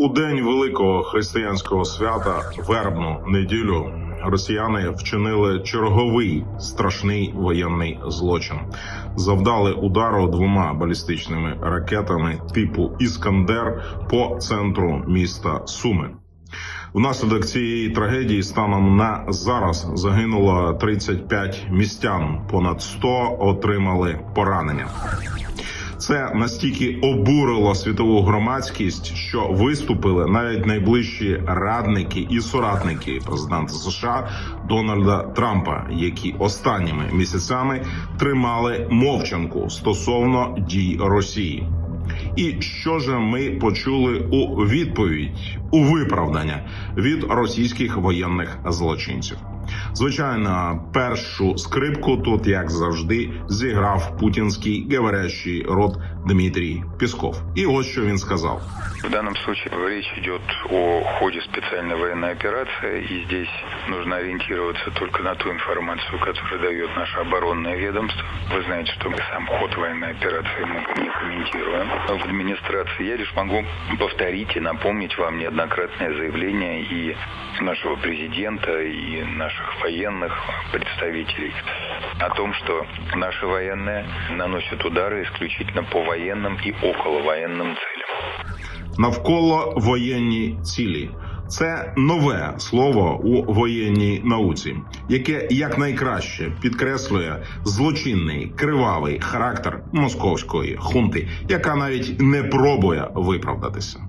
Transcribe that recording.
У день великого християнського свята вербну неділю росіяни вчинили черговий страшний воєнний злочин. Завдали удару двома балістичними ракетами типу Іскандер по центру міста Суми. Внаслідок цієї трагедії станом на зараз загинуло 35 містян, понад 100 отримали поранення. Це настільки обурило світову громадськість, що виступили навіть найближчі радники і соратники президента США Дональда Трампа, які останніми місяцями тримали мовчанку стосовно дій Росії. І що ж ми почули у відповідь у виправдання від російських воєнних злочинців? Звичайно, першу скрипку тут, як завжди, зіграв путінський говорящий рот Дмитрій Пісков. І ось що він сказав: В данном случае речь идет о ходе специальной военной операции, и здесь нужно ориентироваться только на ту информацию, которую дает наше оборонное ведомство. Вы знаете, что мы сам ход военной операции мы не комментируем. В администрации я лишь могу повторить и напомнить вам неоднократное заявление и нашего президента, и наших военных представителей о том, что наши военные наносят удары исключительно по военным и околовоенным целям. навколо воєнні цілі. Це нове слово у воєнній науці, яке якнайкраще підкреслює злочинний кривавий характер московської хунти, яка навіть не пробує виправдатися.